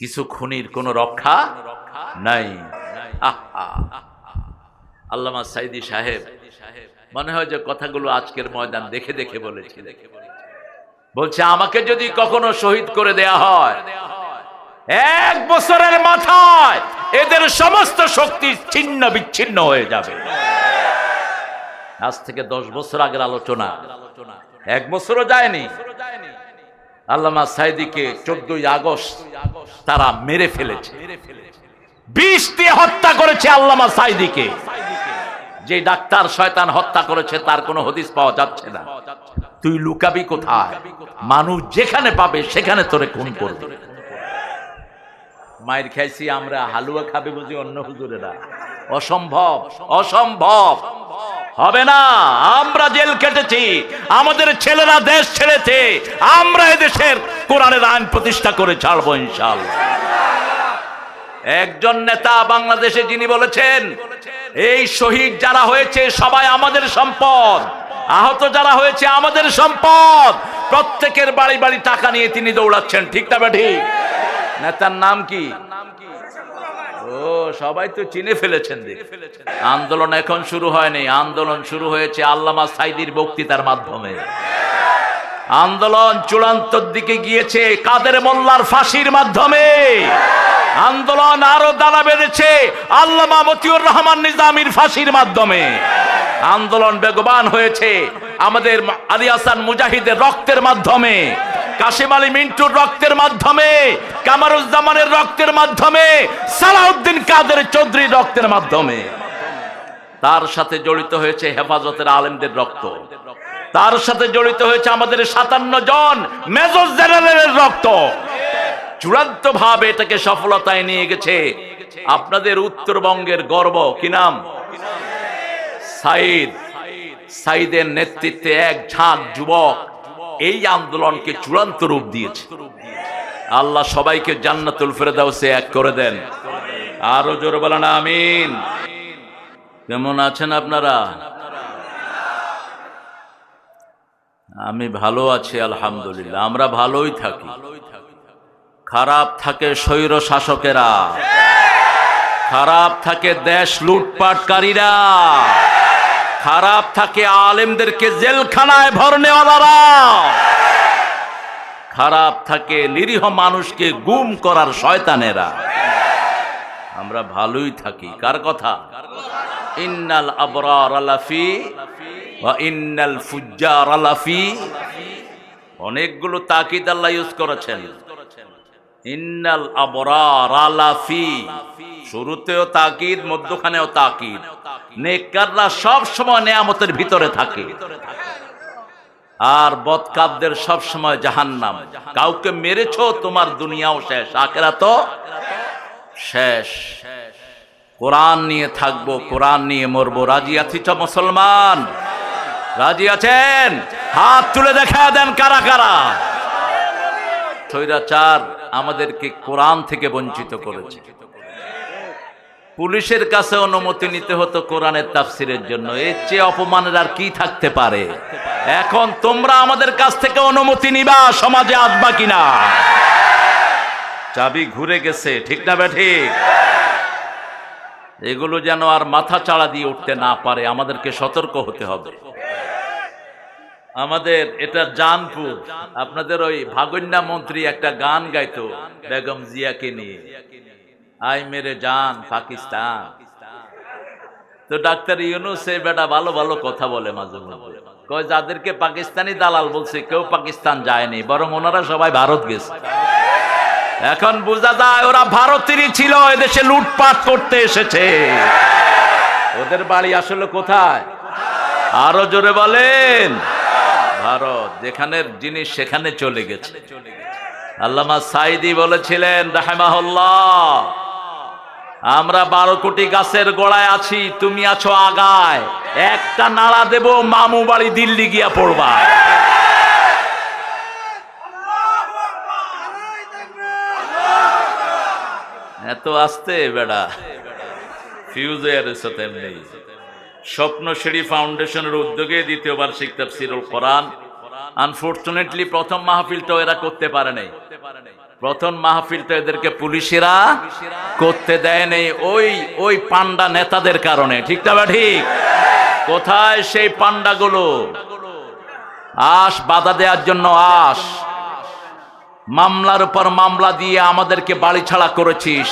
কিছু খুনির কোনো রক্ষা নাই। আল্লামা সাইদি সাহেব, মনে হয় যে কথাগুলো আজকের ময়দান দেখে দেখে বলেছে বলছে, আমাকে যদি কখনো শহীদ করে দেয়া হয়, এক বছরের মাথায় এদের সমস্ত শক্তি ছিন্ন বিচ্ছিন্ন হয়ে যাবে। আজ থেকে দশ বছর আগের আলোচনা। এক বছরও যায়নি। আল্লামা সাইদিকে চোদ্দই আগস্ট তারা মেরে ফেলেছে। হত্যা করেছে আল্লামা সাইদিকে। যে ডাক্তার শয়তান হত্যা করেছে, তার কোনো হদিস পাওয়া যাচ্ছে না। তুই লুকাবি কোথায়? মানুষ যেখানে পাবে, সেখানে তোরে খুন করবে। মায়ের খাইছি আমরা, হালুয়া খাবে বুঝি অন্য হুজুরেরা। অসম্ভব অসম্ভব। হবে না। আমরা জেল কেটেছি। আমাদের ছেলেরা দেশ ছেড়েছে। আমরা এদেশের কোরআনের আইন প্রতিষ্ঠা করে ছাড়বো ইনশাল্লাহ একজন নেতা বাংলাদেশে যিনি বলেছেন, এই শহীদ যারা হয়েছে সবাই আমাদের সম্পদ। আহত যারা হয়েছে আমাদের সম্পদ। প্রত্যেকের বাড়ি বাড়ি টাকা নিয়ে তিনি দৌড়াচ্ছেন। ঠিক না ঠিক নেতার নাম কি? ও সবাই তো চিনে ফেলেছেন আন্দোলন এখন শুরু হয়নি। আন্দোলন শুরু হয়েছে আল্লামা সাইদির বক্তৃতার মাধ্যমে। আন্দোলন চূড়ান্তর দিকে গিয়েছে কাদের মোল্লার ফাঁসির মাধ্যমে। আন্দোলন আরও দানা বেড়েছে আল্লামা মতিউর রহমান নিজামীর ফাঁসির মাধ্যমে। আন্দোলন বেগবান হয়েছে আমাদের আলী হাসান মুজাহিদের রক্তের মাধ্যমে। কাশিম আলী মিন্টুর রক্তের মাধ্যমে, কামারুজ্জামানের রক্তের মাধ্যমে, সালাউদ্দিন কাদের চৌধুরীর রক্তের মাধ্যমে। তার সাথে জড়িত হয়েছে হেফাজতের আলেমদের রক্ত। তার সাথে জড়িত হয়েছে আমাদের সাতান্ন জন মেজর জেনারেলের রক্ত। চূড়ান্ত ভাবে এটাকে সফলতায় নিয়ে গেছে আপনাদের উত্তরবঙ্গের গর্ব। কি নাম? সাইদ। সাইদের নেতৃত্বে এক ঝাঁক যুবক এই আন্দোলনকে চূড়ান্ত রূপ দিয়েছে। আল্লাহ সবাইকে জান্নাতুল ফেরদাউসে এক করে দেন। আরও জোর বলেন, আমিন। কেমন আছেন আপনারা? আমি ভালো আছি, আলহামদুলিল্লাহ। আমরা ভালোই থাকি। খারাপ থাকে স্বৈর শাসকেরা। খারাপ থাকে দেশ লুটপাটকারীরা। খারাপ থাকে আলেমদেরকে জেলখানায় ভরনেওয়ালারা। খারাপ থাকে নিরীহ মানুষকে গুম করার শয়তানেরা। আমরা ভালোই থাকি। কার কথা? ইন্নাল আবরার আলাফি ওয়া ইন্নাল ফুজ্জার আলাফি অনেকগুলো তাকিদ আল্লাহ ইউজ করেছেন। ইন্নাল আবরার আলাফি শুরুতেও তাকিদ, মধ্যখানেও তাকিদ। নেককাররা সব সময় নেয়ামতের ভিতরে থাকে। আর বদকাবদের সব সময় জাহান্নাম। কাউকে মেরেছো, তোমার দুনিয়াও শেষ। আখেরা তো শেষ। কোরআন নিয়ে থাকব, কোরআন নিয়ে মরবো। রাজি আছি তো মুসলমান? রাজি আছেন? হাত তুলে দেখা দেন কারা কারা? স্বৈরাচার আমাদেরকে কোরআন থেকে বঞ্চিত করেছে। পুলিশের কাছে অনুমতি নিতে হতো কোরআনের তাফসিরের জন্য। এর চেয়ে অপমানের আর কি থাকতে পারে? এখন তোমরা আমাদের কাছ থেকে অনুমতি নিবা, সমাজে আসবা কিনা? চাবি ঘুরে গেছে, ঠিক না ঠিক এগুলো যেন আর মাথা চাড়া দিয়ে উঠতে না পারে, আমাদেরকে সতর্ক হতে হবে। আমাদের, এটা জানপুর। আপনাদের ওই ভাগন্যা মন্ত্রী একটা গান গাইতো, বেগম জিয়াকে নিয়ে। আই মেরে জান, পাকিস্তান। তো ডাক্তার ইউনুস, এই বেটা ভালো ভালো কথা বলে মাঝে মধ্যে। কয়, যাদেরকে পাকিস্তানি দালাল বলছে, কেউ পাকিস্তান যায়নি, বরং ওনারা সবাই ভারত গেছে। এখন বোঝা যায়, ওরা ভারতেরই ছিল, এদেশে লুটপাট করতে এসেছে। ওদের বাড়ি আসলে কোথায়? আরও জোরে বলেন। ভারত যেখানের জিনিস সেখানে চলে গেছে। আল্লামা সাইদি বলেছিলেন, রাহেমাহুল্লাহ আমরা বারো কোটি গাছের গোড়ায় আছি, তুমি আছো আগায়। একটা নাড়া দেব, মামু বাড়ি দিল্লি গিয়া পড়বা। এত আসতে বেড়া। ফিউজ হয়ে রয়েছে তেমনি স্বপ্নশ্রী ফাউন্ডেশনের উদ্যোগে দ্বিতীয় বার্ষিক তাফসিরুল কোরআন। আনফরচুনেটলি প্রথম মাহফিলটাও এরা করতে পারে নাই। প্রথম মাহফিল তো এদেরকে পুলিশেরা করতে দেয়নি ওই ওই পান্ডা নেতাদের কারণে। ঠিক না ঠিক? কোথায় সেই পান্ডাগুলো? আস বাধা দেওয়ার জন্য আস মামলার উপর মামলা দিয়ে আমাদেরকে বাড়ি ছাড়া করেছিস।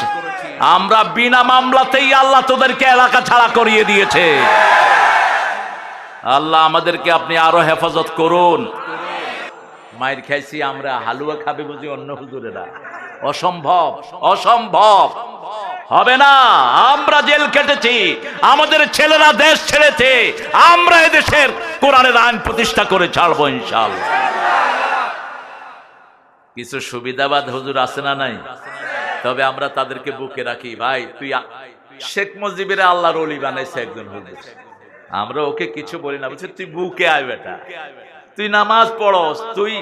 আমরা বিনা মামলাতেই আল্লাহ তোদেরকে এলাকা ছাড়া করিয়ে দিয়েছে। আল্লাহ আমাদেরকে আপনি আরও হেফাজত করুন। মায়ের খাইছি আমরা, হালুয়া খাবে বুঝি অন্য হুজুরেরা। অসম্ভব অসম্ভব। হবে না, আমরা জেল কেটেছি আমাদের ছেলেরা দেশ ছেড়েছে, আমরা এদেশের কোরআনের আইন প্রতিষ্ঠা করে ছাড়বো ইনশাল্লাহ কিছু সুবিধাবাদ হুজুর আছে না নাই? তবে আমরা তাদেরকে বুকে রাখি, ভাই, তুই শেখ মুজিবের আল্লাহর অলি বানাইছে একজন হুজুর। আমরা ওকে কিছু বলি না, বলছি, তুই বুকে আয় বেটা। তুই নামাজ পড়স, তুই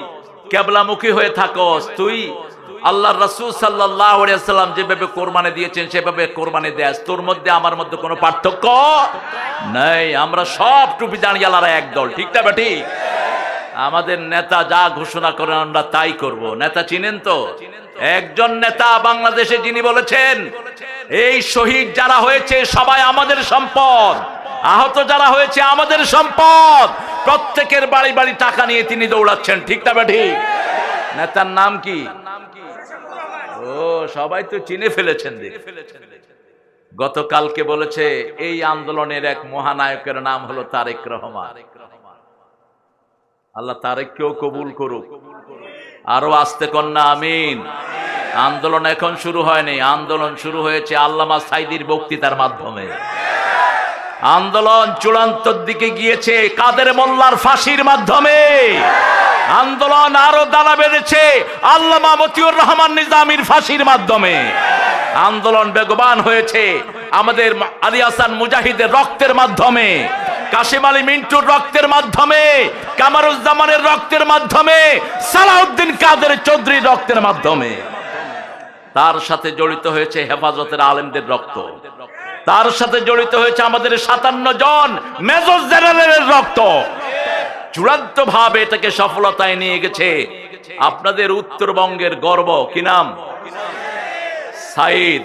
কেবলামুখী হয়ে থাকস, তুই আল্লাহ রসুল সাল্লাহ সাল্লাম যেভাবে কোরবানি দিয়েছেন, সেভাবে কোরবানি দেস। তোর মধ্যে আমার মধ্যে কোনো পার্থক্য নেই। আমরা সব টুপি দাঁড়িয়ে আলারা একদল ঠিক না বেটি? আমাদের নেতা যা ঘোষণা করেন, আমরা তাই করব। নেতা চিনেন তো? একজন নেতা বাংলাদেশে যিনি বলেছেন, এই শহীদ যারা হয়েছে সবাই আমাদের সম্পদ। আহত যারা হয়েছে আমাদের সম্পদ। প্রত্যেকের বাড়ি বাড়ি টাকা নিয়ে তিনি দৌড়াচ্ছেন, ঠিক না বেঠি নেতার নাম কি? ও, সবাই তো চিনে ফেলেছেন গতকালকে বলেছে, এই আন্দোলনের এক মহানায়কের নাম হলো তারেক রহমান। আল্লাহ তারেককেও কবুল করুক। আরও আসতে কন্যা, আমিন। আন্দোলন এখন শুরু হয়নি। আন্দোলন শুরু হয়েছে আল্লামা সাইদির বক্তৃতার মাধ্যমে। আন্দোলন চূড়ান্তর দিকে গিয়েছে কাদের মোল্লার ফাঁসির মাধ্যমে। আন্দোলন আরও দানা বেড়েছে আল্লামা মতিউর রহমান নিজামীর ফাঁসির মাধ্যমে। আন্দোলন বেগবান হয়েছে আমাদের আলী হাসান মুজাহিদের রক্তের মাধ্যমে কাশিম আলী মিন্টুর রক্তের মাধ্যমে, কামারুজ্জামানের রক্তের মাধ্যমে, সালাউদ্দিন কাদের চৌধুরীর রক্তের মাধ্যমে। তার সাথে জড়িত হয়েছে হেফাজতের আলেমদের রক্ত। তার সাথে জড়িত হয়েছে আমাদের সাতান্ন জন মেজর জেনারেলের রক্ত। চূড়ান্ত ভাবে এটাকে সফলতায় নিয়ে গেছে। আপনাদের উত্তরবঙ্গের গর্ব, কি নাম? সাইদ।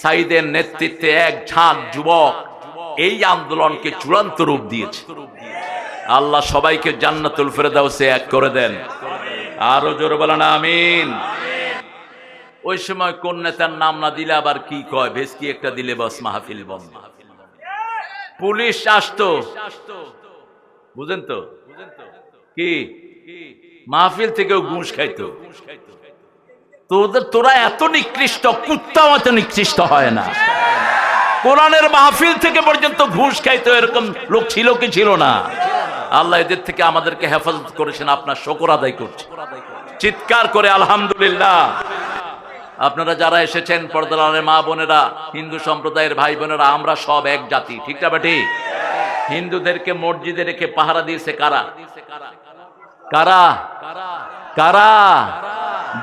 সাইদের নেতৃত্বে এক ঝাঁক যুবক এই আন্দোলনকে চূড়ান্ত রূপ দিয়েছে। আল্লাহ সবাইকে জান্নাতুল ফেরদাউসে এক করে দেন। আরও জোর বলেন, আমিন। ওই সময় কোন নেতার নাম না দিলে আবার কি কয়? ভেসকি একটা দিলে বস, মাহফিল বন্ধ। পুলিশ আসতো। বুঝেন তো? কি? মাহফিল থেকেও ঘুষ খাইতো। তোদের, তোরা এত নিকৃষ্ট, কুত্তাও এত নিকৃষ্ট হয় না। কোরআনের মাহফিল থেকে পর্যন্ত ঘুষ খাইতো, এরকম লোক ছিল কি ছিল না? আল্লাহ এদের থেকে আমাদেরকে হেফাজত করেছেন, আপনার শকর আদায় করছে। চিৎকার করে, আলহামদুলিল্লাহ। আপনারা যারা এসেছেন পর্দালানের মা বোনেরা, হিন্দু সম্প্রদায়ের ভাই বোনেরা, আমরা সব এক জাতি, ঠিক না বেটি? হিন্দুদেরকে মসজিদে রেখে পাহারা দিয়েছে কারা? কারা? কারা?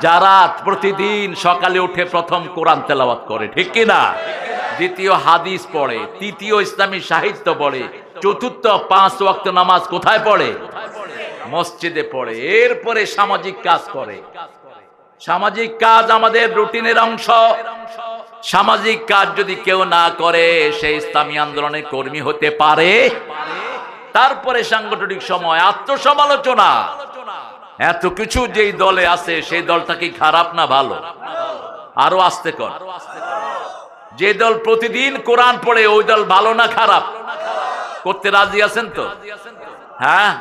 যারা প্রতিদিন সকালে উঠে প্রথম কোরআন তেলাওয়াত করে, ঠিক কিনা দ্বিতীয় হাদিস পড়ে, তৃতীয় ইসলামী সাহিত্য পড়ে, চতুর্থ পাঁচ ওয়াক্ত নামাজ কোথায় পড়ে? মসজিদে পড়ে, এরপরে সামাজিক কাজ করে। সামাজিক কাজ আমাদের রুটিনের অংশ। সামাজিক কাজ যদি কেউ না করে, সে ইসলামী আন্দোলনের কর্মী হতে পারে। তারপরে সাংগঠনিক সময়, আত্মসমালোচনা। এত কিছু যেই দলে আছে, সেই দলটা কি খারাপ না ভালো? আরও আসতে কর। যে দল প্রতিদিন কোরআন পড়ে, ওই দল ভালো না খারাপ? করতে রাজি আছেন তো? হ্যাঁ?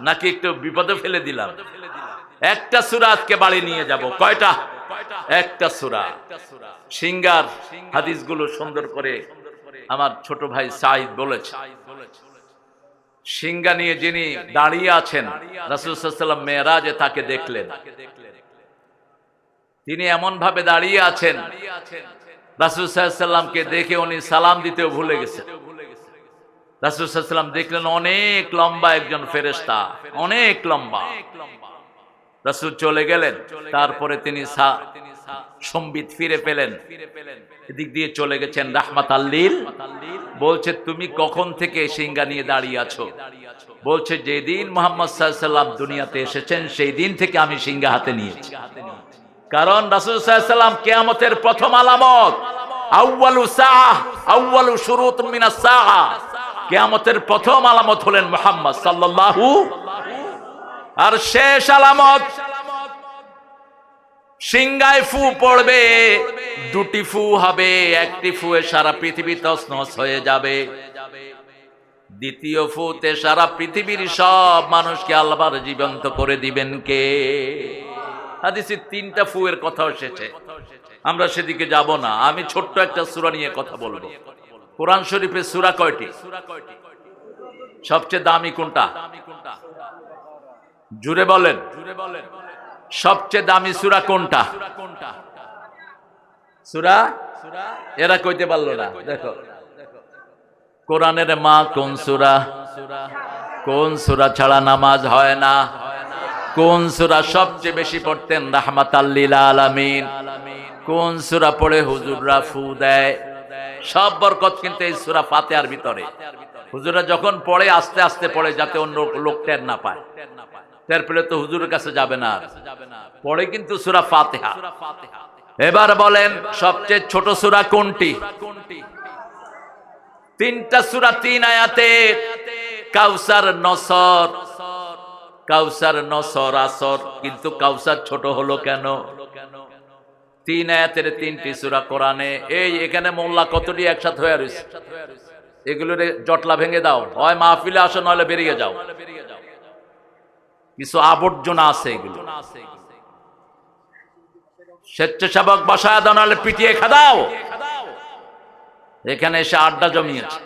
নাকি একটু বিপদে ফেলে দিলাম? একটা সুরা আজকে বাড়ি নিয়ে যাব। কয়টা? একটা সুরা। সিঙ্গার হাদিসগুলো সুন্দর করে আমার ছোট ভাই সাইদ বলেছে। সিঙ্গা নিয়ে যিনি দাঁড়িয়ে আছেন রাসুসাল্লাম মেয়েরাজে তাকে দেখলেন। তিনি এমন ভাবে দাঁড়িয়ে আছেন রাসুসাল্লামকে দেখে উনি সালাম দিতেও ভুলে গেছেন। রাসুসাল্লাম দেখলেন অনেক লম্বা একজন ফেরেস্তা অনেক লম্বা। রাসুল চলে গেলেন। তারপরে তিনি সম্বিত ফিরে পেলেন। এদিক দিয়ে চলে গেছেন রাহমাত আল্লিল বলছে তুমি কখন থেকে সিঙ্গা নিয়ে দাঁড়িয়ে আছো? বলছে যেদিন মোহাম্মদ সাল্লাম দুনিয়াতে এসেছেন সেই দিন থেকে আমি সিঙ্গা হাতে নিয়েছি। কারণ রাসুল সাল্লাম কেয়ামতের প্রথম আলামত সাহ শুরুত সাহ কেয়ামতের প্রথম আলামত হলেন মোহাম্মদ সাল্লাল্লাহু আর শেষ আলামত। সিংগায় ফু পড়বে, দুটি ফু হবে, একটি ফুয়ে সারা পৃথিবী তসনস হয়ে যাবে। দ্বিতীয় ফুতে সারা পৃথিবীর সব মানুষকে আল্লাহর জীবন্ত করে দিবেন কে? তিনটা ফুয়ের কথা এসেছে। আমরা সেদিকে যাব না। আমি ছোট্ট একটা সূরা নিয়ে কথা বলব। কোরআন শরীফের সূরা কয়টি? সবচেয়ে দামি কোনটা? জুড়ে বলেন, সবচেয়ে দামি সূরা কোনটা? সূরা? এরা কইতে পারল না। দেখো। কোরআনের মা কোন সূরা? কোন সূরা ছাড়া নামাজ হয় না? কোন সূরা সবচেয়ে বেশি পড়তেন রাহমাতাল্লিল আলামিন? কোন সূরা পড়ে হুজুররা ফু দেয়? সব বরকত কিন্তু এই সূরা ফাতিহার ভিতরে। হুজুরা যখন পড়ে, আস্তে আস্তে পড়ে যাতে অন্য লোক টের না পায়। টের পেলে তো হুজুরের কাছে যাবে না। পড়ে কিন্তু সূরা ফাতিহা। এবার বলেন, সবচেয়ে ছোট সূরা কোনটি? তিনটা সূরা তিন আয়াতে, কাউসার নসর। কাউসার নসর আসর, কিন্তু কাউসার ছোট হলো কেন? তিন আয়াতের তিনটি সূরা কোরআনে, এই এখানে মোল্লা কতটি একসাথে হয়ে রয়েছে? এগুলোর জটলা ভেঙে দাও। হয় মাহফিলে আসো, নইলে বেরিয়ে যাও। কিছু আবর্জনা আছে এগুলো। স্বেচ্ছাসেবক বাসায় দাও, নাহলে পিটিয়ে খাদাও এখানে এসে আড্ডা জমিয়েছে।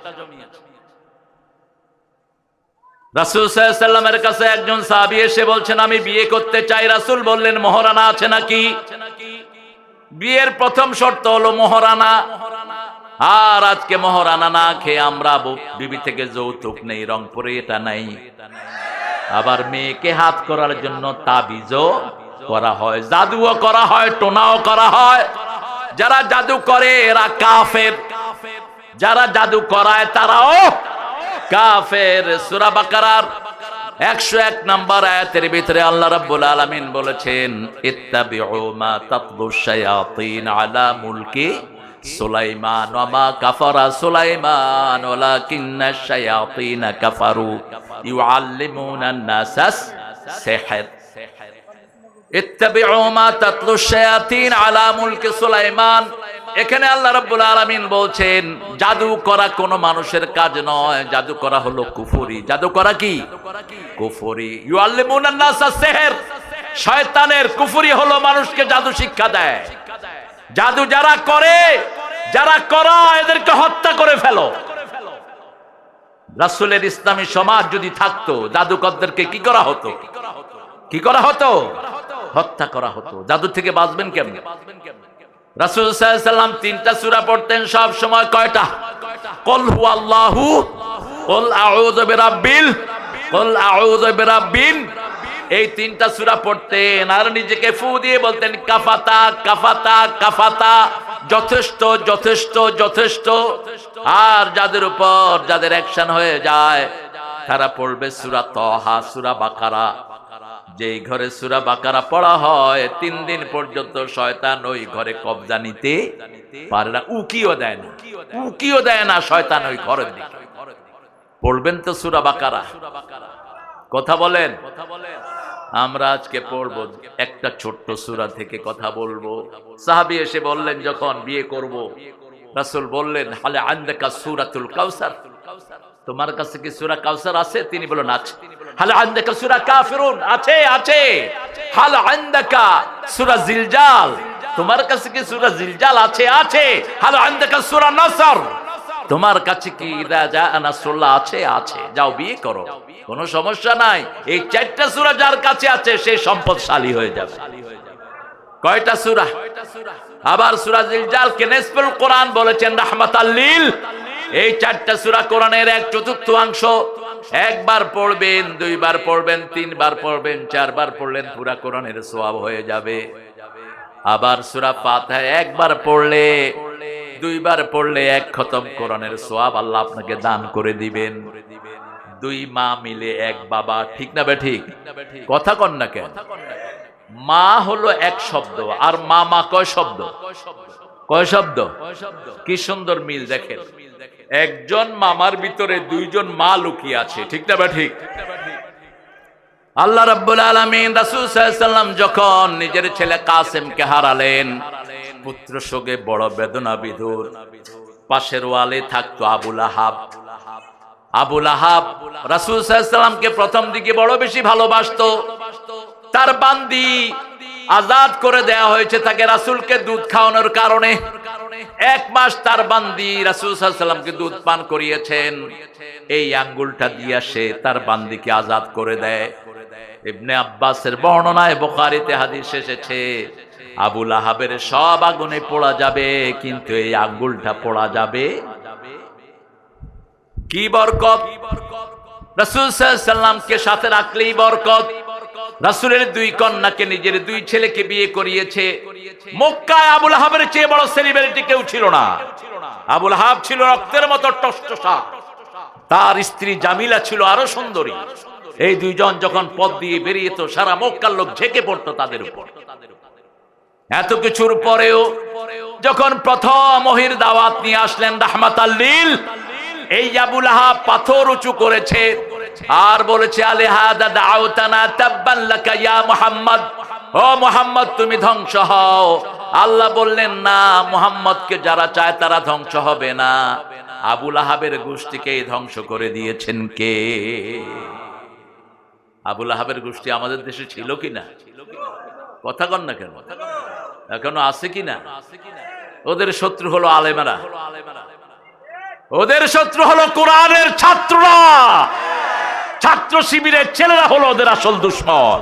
রাসুল সাল্লামের কাছে একজন এসে বলছেন, আমি বিয়ে করতে চাই। রাসুল বললেন, মহারানা আছে নাকি? বিয়ের প্রথম শর্ত হলো মহারানা। আর আজকে মহারানা না খেয়ে আমরা বিবি থেকে যৌতুক নেই, রংপুরে এটা নাই। আবার মেয়েকে হাত করার জন্য তাবিজও করা হয়, জাদুও করা হয়, টোনাও করা হয়। যারা জাদু করে, এরা কাফের। যারা জাদু করায়, তারাও কাফের। সূরা বাকারার একশো এক নম্বর আয়াতের ভিতরে আল্লাহ রাব্বুল আলামিন বলেছেন, ইত্তাবিউ মা তাতলু শায়াতিন আলা মুলকি সুলাইমান কাফারা সুলাইমান, ওয়ালাকিন্না কাফারু। ইউআল্লিমুনা আন-নাসাস সিহর। ইত্তাবিউ মা তাতলু শায়াতিন আলা মুলকি সুলাইমান। এখানে আল্লাহ রাব্বুল আলামিন বলছেন, জাদু করা কোনো মানুষের কাজ নয়। জাদু করা হলো কুফরি। জাদু করা কি? কুফরি। ইউআল্লিমুনা নাসা সিহর। শয়তানের কুফরি হলো মানুষকে জাদু শিক্ষা দেয়। জাদু যারা করে যারা করা, এদেরকে হত্যা করে ফেলো। রাসূলের ইসলামী সমাজ যদি থাকতো, জাদুকরদেরকে কি করা হতো? কি করা হতো? হত্যা করা হতো। জাদু থেকে বাঁচবেন কেমনে? তিনটা পড়তেন, সব সময় কয়টা? কল হু এই তিনটা সূরা পড়তেন আর নিজেকে ফু দিয়ে বলতেন, কাফাতা কাফাতা কাফাতা। যথেষ্ট যথেষ্ট যথেষ্ট। আর যাদের উপর যাদের অ্যাকশন হয়ে যায়, তারা পড়বে সূরা তহা সূরা বাকারা। যেই ঘরে সুরা বাকারা পড়া হয়, তিন দিন পর্যন্ত শয়তান ওই ঘরে কবজা নিতে পারে না, উকিও দেয় না। উকিও দেয় না শয়তান ওই দিকে। পড়বেন তো সুরা বাকারা। কথা বলেন কথা বলেন? আমরা আজকে পড়ব একটা ছোট্ট সুরা থেকে কথা বলব। সাহাবি এসে বললেন, যখন বিয়ে করব, রাসূল বললেন, হালে আন্দাকা সূরাতুল কাউসার তোমার কাছে কি সূরা কাউসার আছে? তিনি বলেন আছে। হাল সূরা কাফিরুন? আছে আছে। হাল সূরা জিলজাল? তোমার কাছে কি সূরা জিলজাল আছে? আছে। হাল সূরা তোমার কাছে কি ইদা জা নাসরুল্লাহ আছে? আছে। যাও, বিয়ে করো। কোনো সমস্যা নাই। এই চারটা সূরা যার কাছে আছে, সে সম্পদশালী হয়ে যাবে। কয়টা সূরা? আবার সূরা জিলজাল কে নিসফুল কোরআন বলেছেন, রাহমাতাল লিল। এই চারটা সূরা কোরআনের এক চতুর্থাংশ একবার পড়বেন, দুইবার পড়বেন, তিনবার পড়বেন, চারবার পড়লেন, পুরা কোরআনের সোয়াব হয়ে যাবে। আবার সুরা ফাতিহা একবার পড়লে, দুইবার পড়লে এক খতম কোরআনের সোয়াব আল্লাহ আপনাকে দান করে দিবেন। দুই মা মিলে এক বাবা ঠিক না বে ঠিক? কথা কন না কেন? মা হলো এক শব্দ আর মামা কয় শব্দ? কয় শব্দ। কি সুন্দর মিল দেখেন। একজন মামার ভিতরে দুইজন মা লুকিয়ে আছে ঠিক না বা ঠিক? আল্লাহ রাব্বুল আলামিন রাসূল সাল্লাল্লাহু যখন নিজের ছেলে কাসেমকে হারালেন পুত্র শোকে বড় বেদনা বিধুর পাশের ওয়ালে থাকতো আবুল আহাব। আবুল আহাব রাসূল সাল্লাল্লাহুকে প্রথম দিকে বড় বেশি ভালোবাসতো। তার বান্দি আজাদ করে দেয়া হয়েছে তাকে রাসূলকে দুধ খাওয়ানোর কারণে। এক মাস তার বান্দি রাসূল সাল্লাল্লাহুকে দুধ পান করিয়েছেন। এই আঙ্গুলটা দিয়ে সে তার বান্দিকে আজাদ করে দেয়। ইবনে আব্বাসের বর্ণনায় বোখারিতে হাদিস এসেছে আবুল আহাবের সব আগুনে পোড়া যাবে, কিন্তু এই আঙ্গুলটা পোড়া যাবে কি বরকত? রাসূল সাল্লামকে সাথে রাখলেই বরকত। রাসূলের দুই কন্যাকে নিজের দুই ছেলেকে বিয়ে করিয়েছে। মক্কায় আবুল আহাবের চেয়ে বড় সেলিব্রিটি কেউ ছিল না। আবুল আহাব ছিল রক্তের মতো টসটসা। তার স্ত্রী জামিলা ছিল আরও সুন্দরী। এই দুইজন যখন পথ দিয়ে বেরিয়ে তো সারা মক্কার লোক ঝেঁকে পড়তো তাদের উপর। এত কিছুর পরেও যখন প্রথম মহির দাওয়াত নিয়ে আসলেন রাহমাত আল্লিল এই আবুল আহাব পাথর উঁচু করেছে আর বলেছে আলেহাদা দাউতানা তাব্বান লাকা ইয়া মুহাম্মদ। ও মুহাম্মদ, তুমি ধ্বংস হও। আল্লাহ বললেন, না, মুহাম্মদকে যারা চায় তারা ধ্বংস হবে না। আবুল আহাবের গোষ্ঠীকে ধ্বংস করে দিয়েছেন কে? আবুল আহাবের গোষ্ঠী আমাদের দেশে ছিল কি না? কথা কন না কেন? এখনও আছে কি না? ওদের শত্রু হলো আলেমারা। ওদের শত্রু হলো কোরআনের ছাত্ররা। ছাত্র শিবিরের ছেলেরা হলো ওদের আসল দুশ্মন।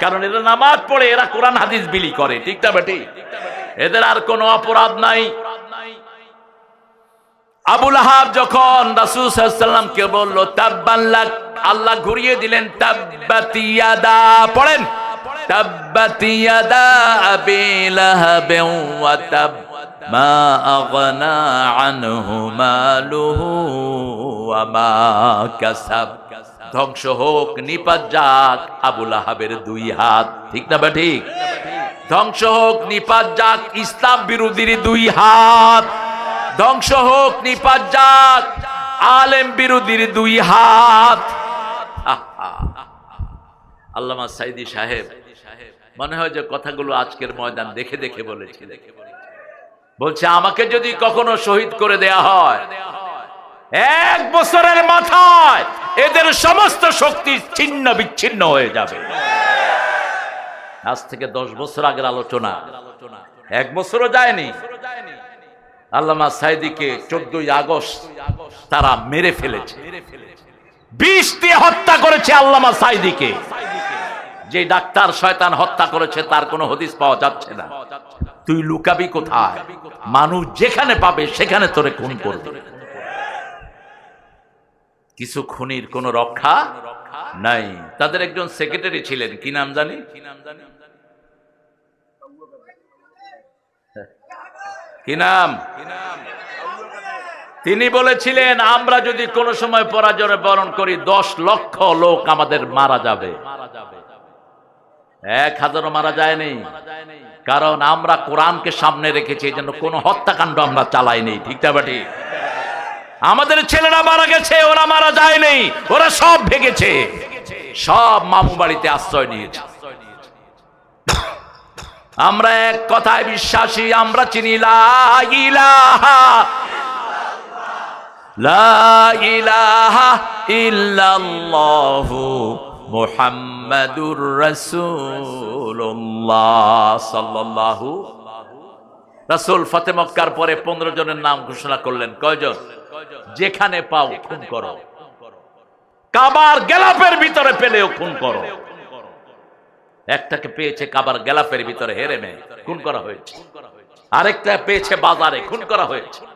কারণ এরা নামাজ পড়ে, এরা কোরআন, হাদিস বিলি করে। ঠিক না বেটি? এদের আর কোনো অপরাধ নাই। আবুল আহাব যখন রাসূল সাল্লামকে বলল তাব্বাল্লাক আল্লাহ ঘুরিয়ে দিলেন তাব্বাতিয়াদা পড়েন? তাব্বাতিয়াদা আবি লাহাবিন ওয়া তাব মা আগনা আনহু মালুহু ওয়া মা কাসাব। ধ্বংস হোক, নিপাত যাক আবুল আহাবের দুই হাত। ঠিক না বা ঠিক? ধ্বংস হোক, নিপাত যাক ইসলাম বিরোধীর দুই হাত। ধ্বংস হোক, নিপাত যাক আলেম বিরোধীর দুই হাত। আল্লামা সাইদি সাহেব, মনে হয় যে কথাগুলো আজকের ময়দান দেখে দেখে বলেছে বলছে, আমাকে যদি কখনো শহীদ করে দেয়া হয়, এক বছরের মাথায় এদের সমস্ত শক্তি ছিন্ন বিচ্ছিন্ন হয়ে যাবে। আজ থেকে দশ বছর আগের আলোচনা। এক বছরও যায়নি। আল্লামা সাইদিকে চোদ্দই আগস্ট তারা মেরে ফেলেছে। বিষ দিয়ে হত্যা করেছে আল্লামা সাইদিকে। যে ডাক্তার শয়তান হত্যা করেছে, তার কোনো হদিস পাওয়া যাচ্ছে না। তুই লুকাবি কোথায়? মানুষ যেখানে পাবে, সেখানে তোরে খুন করবে। কিছু খুনির কোন রক্ষা নাই। তাদের একজন সেক্রেটারি ছিলেন, কি নাম জানি? কি নাম? তিনি বলেছিলেন, আমরা যদি কোনো সময় পরাজয় বরণ করি, দশ লক্ষ লোক আমাদের মারা যাবে মারা যাবে। এক হাজারও মারা যায়নি। কারণ আমরা কোরআনকে সামনে রেখেছি, এই জন্য কোনো হত্যাকাণ্ড আমরা চালাইনি। ঠিক বাটি? আমাদের ছেলেরা মারা গেছে, ওরা মারা যায়নি, ওরা সব ভেগেছে। সব মামু বাড়িতে আশ্রয় নিয়েছে। আমরা এক কথায় বিশ্বাসী, আমরা চিনি ইলাহা ইল্লাল্লাহু। মুহাম্মাদুর রাসূলুল্লাহ সাল্লাল্লাহু রাসূল ফতে মক্কার পরে পনেরো জনের নাম ঘোষণা করলেন। কয়জন? যেখানে পাও খুন করো। কাবার গেলাপের ভিতরে পেলেও খুন করো। একটাকে পেয়েছে কাবার গেলাপের ভিতরে হেরে মে খুন করা হয়েছে। আরেকটা পেয়েছে বাজারে, খুন করা হয়েছে।